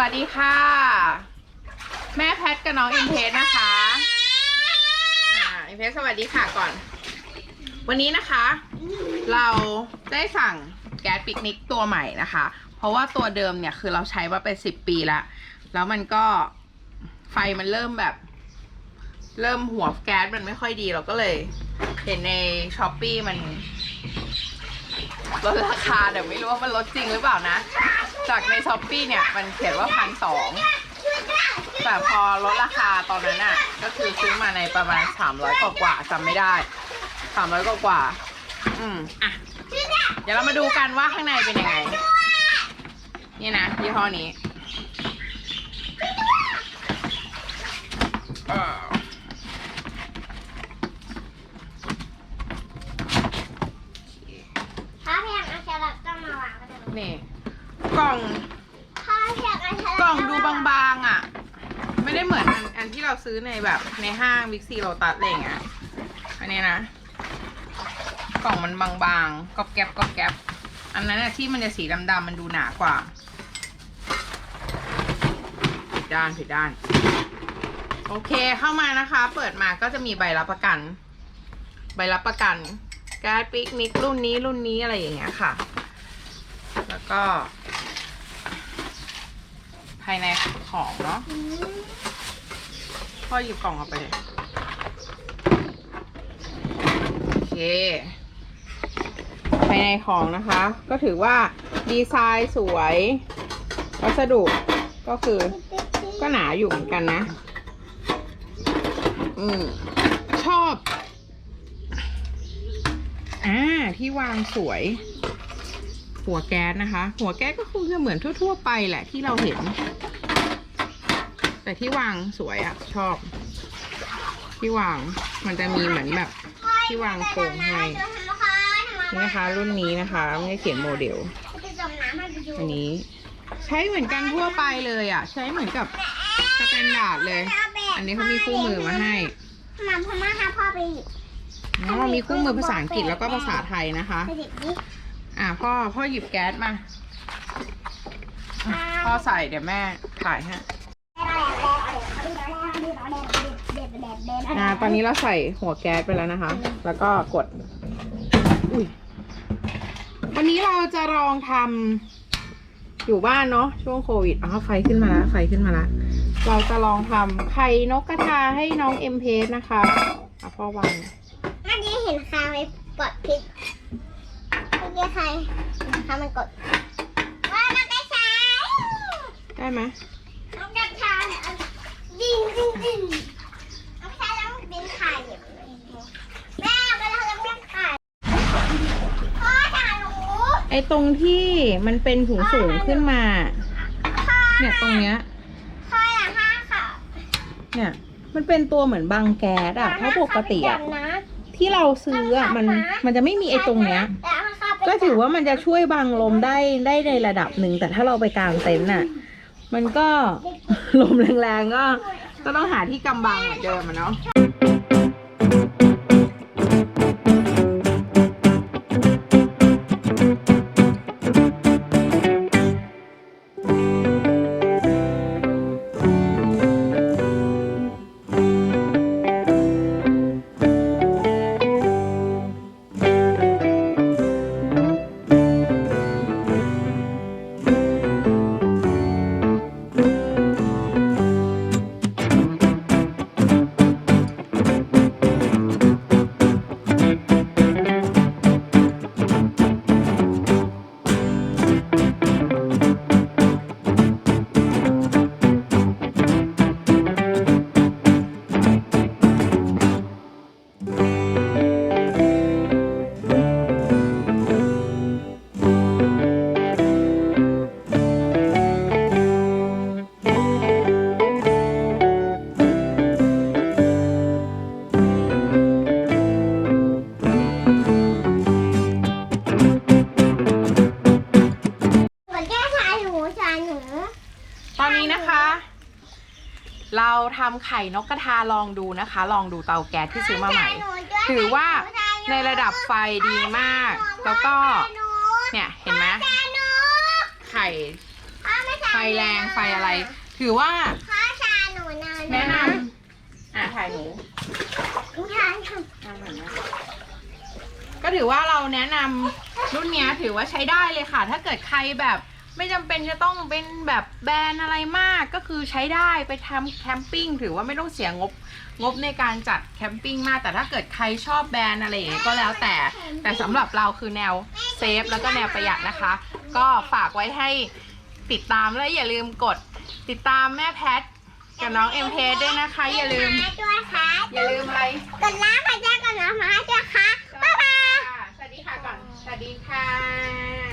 วัสดีค่ะ แม่แพทกับน้องอินเพสนะคะ อ่าอินเพสสวัสดีค่ะก่อน วันนี้นะคะ เราได้สั่งแก๊สปิกนิกตัวใหม่นะคะ เพราะว่าตัวเดิมเนี่ยคือเราใช้มาเป็นสิบปีล้วแล้วมันก็ไฟมันเริ่มแบบ เริ่มหัวแก๊สมันไม่ค่อยดีเราก็เลย เห็นในช้อปปีมันลดราคาแต่ไม่รู้ว่ามันลดจริงหรือเปล่านะ จากในช้อปปีเนี่ยมันเขียนว่าพันสองแต่พอลดราคาตอนนั้นอะ ก็คือซื้อมาในประมาณสามร้อยกว่าๆจำไม่ได้สามร้อยกว่าๆอืมอะ เดี๋ยวเรามาดูกันว่าข้างในเป็นยังไง นี่นะยี่ห้อนี้เออถ้าเพียงอาชลัดก็มาวางก็ได้นี่ กล่องถ้าเพียงอาชลัดกล่องดูบางๆอะ ไม่ได้เหมือนอันอันที่เราซื้อในแบบในห้างวิกซีโรตัสอะไรอย่างเงี้ยอันนี้นะ กล่องมันบางๆกรอบแก๊บกรอบแก๊บอันนั้นอะที่มันจะสีดำๆมันดูหนากว่าผิดด้านผิดด้าน โอเคเข้ามานะคะ เปิดมาก็จะมีใบรับประกัน ใบรับประกัน การ์ดปิกนิกรุ่นนี้รุ่นนี้อะไรอย่างเงี้ยค่ะ แล้วก็ภายในของเนาะพ่อหยิบกล่องออกไปเลยโอเคภายในของนะคะ ก็ถือว่าดีไซน์สวย วัสดุก็คือก็หนาอยู่เหมือนกันนะ อืมชอบ อ่า ที่วางสวย หัวแก๊สนะคะ หัวแก๊สก็คงจะเหมือนทั่ว ๆ ไปแหละที่เราเห็น แต่ที่วางสวยอะชอบ ที่วางมันจะมีเหมือนแบบที่วางโครงให้นี่นะคะ รุ่นนี้นะคะไม่ได้เขียนโมเดลจะจมน้ำให้ไปดูอันนี้ ใช้เหมือนกันทั่วไปเลยอะใช้เหมือนกับสแตนดาร์ดเลย อันนี้เขามีคู่มือมาให้มาพม่าค่ะพ่อไปหยิบอ๋อมีคู่มือภาษาอังกฤษแล้วก็ภาษาไทยนะคะไปหยิบดิ อะพ่อพ่อหยิบแก๊สมาอะพ่อใส่เดี๋ยวแม่ถ่ายให้อ่าตอนนี้เราใส่หัวแก๊สไปแล้วนะคะ แล้วก็กด อุ้ยวันนี้เราจะลองทำอยู่บ้านเนาะช่วงโควิดอ๋อไฟขึ้นมาแล้วไฟขึ้นมาแล้วเราจะลองทำไข่นกกระทาให้น้องเอ็มเพสนะคะอะพ่อวางเมื่อกี้เห็นคาไปกดผิด เมื่อกี้ใครคามันกด ว่ามันได้ใช้ได้ไหมน้องกระชาเนี่ยเอาดิ้นดิ้นดิ้นน้องกระชาแล้วมันเป็นไข่เนี่ยแม่ไปแล้วแล้วเป็นไข่พ่อถ่ายหนูไอตรงที่มันเป็นสูงสูงๆขึ้นมาพ่อเนี่ยตรงเนี้ยพ่ออยากให้ค่ะเนี่ย มันเป็นตัวเหมือนบังแก๊สอะเพราะปกติอะนะที่เราซื้ออะมันมันจะไม่มีไอตรงเนี้ย ก็ถือว่ามันจะช่วยบังลมได้ได้ในระดับหนึ่ง แต่ถ้าเราไปกลางเต็นท์น่ะ มันก็ ลมแรงๆก็ ก็ต้องหาที่กำบังเหมือนเดิมอะเนาะ เราทำไข่นกกระทาลองดูนะคะ ลองดูเตาแก๊สที่ซื้อมาใหม่ ถือว่าในระดับไฟดีมาก แล้วก็เนี่ยเห็นไหมชายหนูไข่พ่อไม่ใช่ไฟแรงไฟอะไร ถือว่าพ่อชาหนูนอนแนะนำอะถ่ายหนูชาทก็ถือว่าเราแนะนำรุ่นเนี้ยถือว่าใช้ได้เลยค่ะ ถ้าเกิดใครแบบ ไม่จำเป็นจะต้องเป็นแบบแบรนด์อะไรมากก็คือใช้ได้ไปทำแคมปิ้งถือว่าไม่ต้องเสียงบงบในการจัดแคมปิ้งมาก แต่ถ้าเกิดใครชอบแบรนด์อะไรอย่างเงี้ยก็แล้วแต่ แต่สำหรับเราคือแนวเซฟแล้วก็แนวประหยัดนะคะ ก็ฝากไว้ให้ติดตามและอย่าลืมกดติดตามแม่แพทกับน้องเอ็มเพด้วยนะคะ อย่าลืม ด้วยค่ะอย่าลืมอะไรกดน้ำพระเจ้ากดน้ำมาด้วยค่ะ บ๊ายบาย สวัสดีค่ะก่อน สวัสดีค่ะ